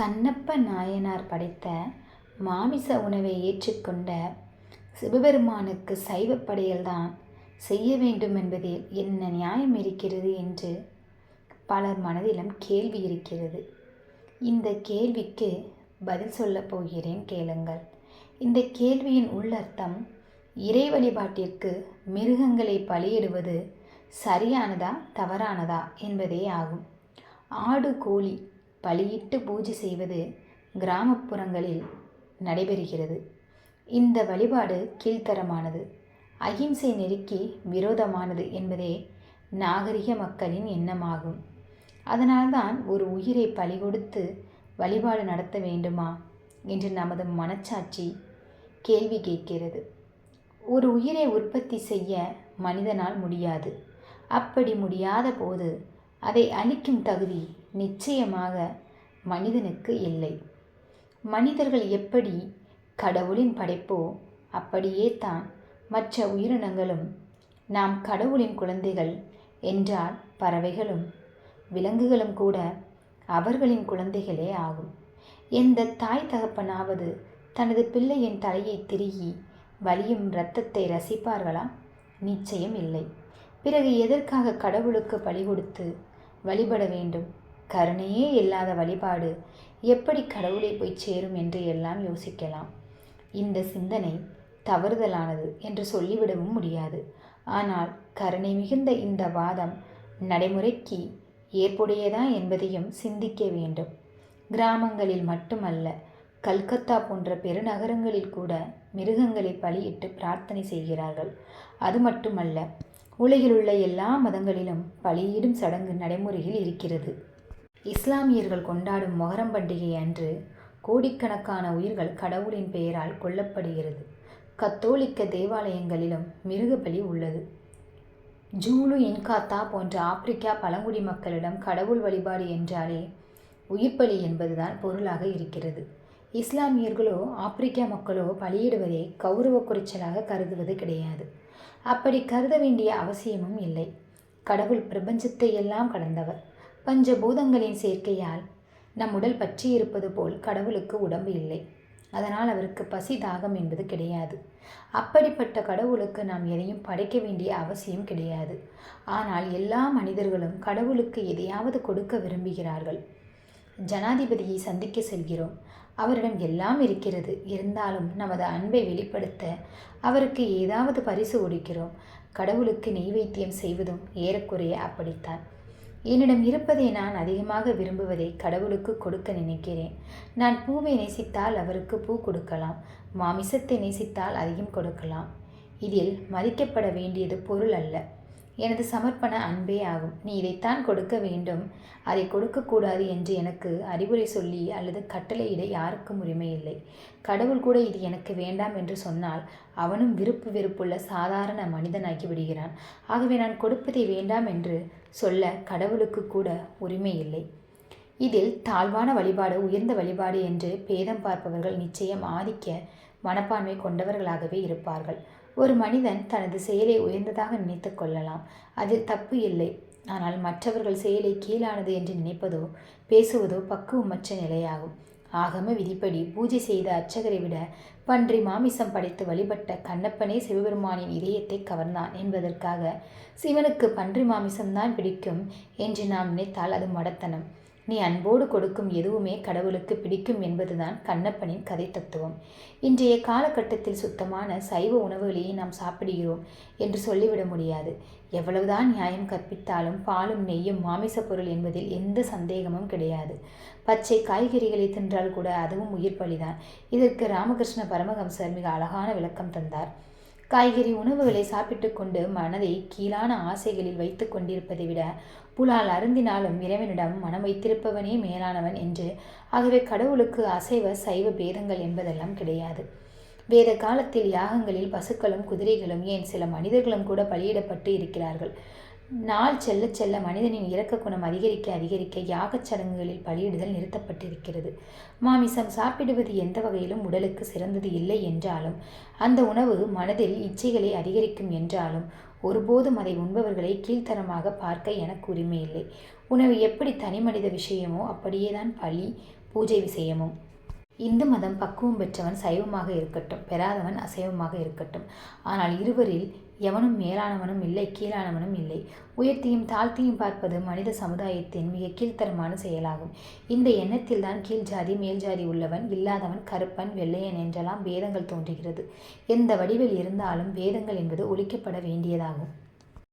கண்ணப்ப நாயனார் படைத்த மாமிச உணவை ஏற்றுக்கொண்ட சிவபெருமானுக்கு சைவப் படையல்தான் செய்ய வேண்டும் என்பதில் என்ன நியாயம் இருக்கிறது என்று பலர் மனதிலும் கேள்வி இருக்கிறது. இந்த கேள்விக்கு பதில் சொல்லப் போகிறேன் கேளுங்கள். இந்த கேள்வியின் உள்ளர்த்தம் இறை வழிபாட்டிற்கு மிருகங்களை பலியிடுவது சரியானதா தவறானதா என்பதே ஆகும். ஆடு கோழி பலியிட்டு பூஜை செய்வது கிராமப்புறங்களில் நடைபெறுகிறது. இந்த வழிபாடு கீழ்த்தரமானது. அகிம்சை நெருக்கி விரோதமானது என்பதே நாகரிக மக்களின் எண்ணமாகும். அதனால்தான் ஒரு உயிரை பலி கொடுத்து வழிபாடு நடத்த வேண்டுமா என்று நமது மனச்சாட்சி கேள்வி கேட்கிறது. ஒரு உயிரை உற்பத்தி செய்ய மனிதனால் முடியாது. அப்படி முடியாத போது அதை அழிக்கும் தகுதி நிச்சயமாக மனிதனுக்கு இல்லை. மனிதர்கள் எப்படி கடவுளின் படைப்போ அப்படியே தான் மற்ற உயிரினங்களும் நாம் கடவுளின் குழந்தைகள் என்றால் பறவைகளும் விலங்குகளும் கூட அவர்களின் குழந்தைகளே ஆகும். எந்த தாய் தகப்பனாவது தனது பிள்ளையின் தலையை திருகி வலியும் இரத்தத்தை ரசிப்பார்களா? நிச்சயம் இல்லை. பிறகு எதற்காக கடவுளுக்கு பலி கொடுத்து வழிபட வேண்டும்? கருணையே இல்லாத வழிபாடு எப்படி கடவுளை போய் சேரும் என்று எல்லாம் யோசிக்கலாம். இந்த சிந்தனை தவறுதலானது என்று சொல்லிவிடவும் முடியாது. ஆனால் கருணை மிகுந்த இந்த வாதம் நடைமுறைக்கு ஏற்புடையதா என்பதையும் சிந்திக்க வேண்டும். கிராமங்களில் மட்டுமல்ல கல்கத்தா போன்ற பெருநகரங்களில் கூட மிருகங்களை பலியிட்டு பிரார்த்தனை செய்கிறார்கள். அது மட்டுமல்ல உலகிலுள்ள எல்லா மதங்களிலும் பலியிடும் சடங்கு நடைமுறையில் இருக்கிறது. இஸ்லாமியர்கள் கொண்டாடும் மொஹரம் பண்டிகை அன்று கோடிக்கணக்கான உயிர்கள் கடவுளின் பெயரால் கொல்லப்படுகிறது. கத்தோலிக்க தேவாலயங்களிலும் மிருகபலி உள்ளது. ஜூலு இன்காத்தா போன்ற ஆப்பிரிக்கா பழங்குடி மக்களிடம் கடவுள் வழிபாடு என்றாலே உயிர்ப்பலி என்பதுதான் பொருளாக இருக்கிறது. இஸ்லாமியர்களோ ஆப்பிரிக்கா மக்களோ பலியிடுவதை கௌரவ குறைச்சலாக கருதுவது கிடையாது. அப்படி கருத வேண்டிய அவசியமும் இல்லை. கடவுள் பிரபஞ்சத்தை எல்லாம் கடந்தவர். பஞ்சபூதங்களின் சேர்க்கையால் நம் உடல் பற்றி இருப்பது போல் கடவுளுக்கு உடம்பு இல்லை. அதனால் அவருக்கு பசி தாகம் என்பது கிடையாது. அப்படிப்பட்ட கடவுளுக்கு நாம் எதையும் படைக்க வேண்டிய அவசியம் கிடையாது. ஆனால் எல்லா மனிதர்களும் கடவுளுக்கு எதையாவது கொடுக்க விரும்புகிறார்கள். ஜனாதிபதியை சந்திக்க செல்கிறோம். அவரிடம் எல்லாம் இருக்கிறது. இருந்தாலும் நமது அன்பை வெளிப்படுத்த அவருக்கு ஏதாவது பரிசு கொடுக்கிறோம் கடவுளுக்கு நெய்வேத்தியம் செய்வதும் ஏறக்குறைய அப்படித்தான். என்னிடம் இருப்பதை நான் அதிகமாக விரும்புவதை கடவுளுக்கு கொடுக்க நினைக்கிறேன். நான் பூவை நேசித்தால் அவருக்கு பூ கொடுக்கலாம். மாமிசத்தை நேசித்தால் அதிகம் கொடுக்கலாம். இதில் மதிக்கப்பட வேண்டியது பொருள் அல்ல. எனது சமர்ப்பண அன்பே ஆகும். நீ இதைத்தான் கொடுக்க வேண்டும். அதை கொடுக்கக்கூடாது என்று எனக்கு அறிவுரை சொல்லி அல்லது கட்டளையிட யாருக்கும் உரிமை இல்லை. கடவுள் கூட இது எனக்கு வேண்டாம் என்று சொன்னால் அவனும் விருப்பு வெறுப்புள்ள சாதாரண மனிதனாகி விடுகிறான். ஆகவே நான் கொடுப்பதை வேண்டாம் என்று சொல்ல கடவுளுக்கு கூட உரிமை இல்லை. இதில் தாழ்வான வழிபாடு உயர்ந்த வழிபாடு என்று பேதம் பார்ப்பவர்கள் நிச்சயம் ஆதிக்க மனப்பான்மை கொண்டவர்களாகவே இருப்பார்கள். ஒரு மனிதன் தனது செயலை உயர்ந்ததாக நினைத்து கொள்ளலாம். அதில் தப்பு இல்லை. ஆனால் மற்றவர்கள் செயலை கீழானது என்று நினைப்பதோ பேசுவதோ பக்குவமற்ற நிலையாகும். ஆகம விதிப்படி பூஜை செய்த அர்ச்சகரை விட பன்றி மாமிசம் படைத்து வழிபட்ட கண்ணப்பனே சிவபெருமானின் இதயத்தை கவர்ந்தான் என்பதற்காக சிவனுக்கு பன்றி மாமிசம்தான் பிடிக்கும் என்று நாம் நினைத்தால் அது மடத்தனம். நீ அன்போடு கொடுக்கும் எதுவுமே கடவுளுக்கு பிடிக்கும் என்பதுதான் கண்ணப்பனின் கதை தத்துவம் இன்றைய காலகட்டத்தில் சுத்தமான சைவ உணவுகளையே நாம் சாப்பிடுகிறோம் என்று சொல்லிவிட முடியாது. எவ்வளவுதான் நியாயம் கற்பித்தாலும் பாலும் நெய்யும் மாமிச பொருள் என்பதில் எந்த சந்தேகமும் கிடையாது. பச்சை காய்கறிகளை தின்றால் கூட அதுவும் உயிர் பலிதான் இதற்கு ராமகிருஷ்ண பரமஹம்சர் மிக அழகான விளக்கம் தந்தார். காய்கறி உணவுகளை சாப்பிட்டு கொண்டு மனதை கீழான ஆசைகளில் வைத்து கொண்டிருப்பதை விட புலால் அருந்தினாலும் இறைவனிடம் மனம் வைத்திருப்பவனே மேலானவன் என்று. ஆகவே கடவுளுக்கு அசைவ சைவ பேதங்கள் என்பதெல்லாம் கிடையாது. வேத காலத்தில் யாகங்களில் பசுக்களும் குதிரைகளும் ஏன் சில மனிதர்களும் கூட பலியிடப்பட்டு இருக்கிறார்கள்? நாள் செல்ல செல்ல மனிதனின் இறக்க குணம் அதிகரிக்க அதிகரிக்க யாகச் சடங்குகளில் பலியிடுதல் நிறுத்தப்பட்டிருக்கிறது. மாமிசம் சாப்பிடுவது எந்த வகையிலும் உடலுக்கு சிறந்தது இல்லை என்றாலும் அந்த உணவு மனதில் இச்சைகளை அதிகரிக்கும் என்றாலும் ஒருபோதும் அதை உண்பவர்களை கீழ்த்தரமாக பார்க்க எனக்கு உரிமை இல்லை. உணவு எப்படி தனி மனித விஷயமோ அப்படியேதான் பலி பூஜை விஷயமும். இந்து மதம் பக்குவம் பெற்றவன் சைவமாக இருக்கட்டும் பெறாதவன் அசைவமாக இருக்கட்டும். ஆனால் இருவரில் எவனும் மேலானவனும் இல்லை கீழானவனும் இல்லை. உயர்த்தியும் தாழ்த்தியும் பார்ப்பது மனித சமுதாயத்தின் மிக கீழ்த்தரமான செயலாகும். இந்த எண்ணத்தில்தான் கீழ் ஜாதி மேல் ஜாதி உள்ளவன் இல்லாதவன் கருப்பன் வெள்ளையன் என்றெல்லாம் வேதங்கள் தோன்றுகிறது. எந்த வடிவில் இருந்தாலும் வேதங்கள் என்பது ஒழிக்கப்பட வேண்டியதாகும்.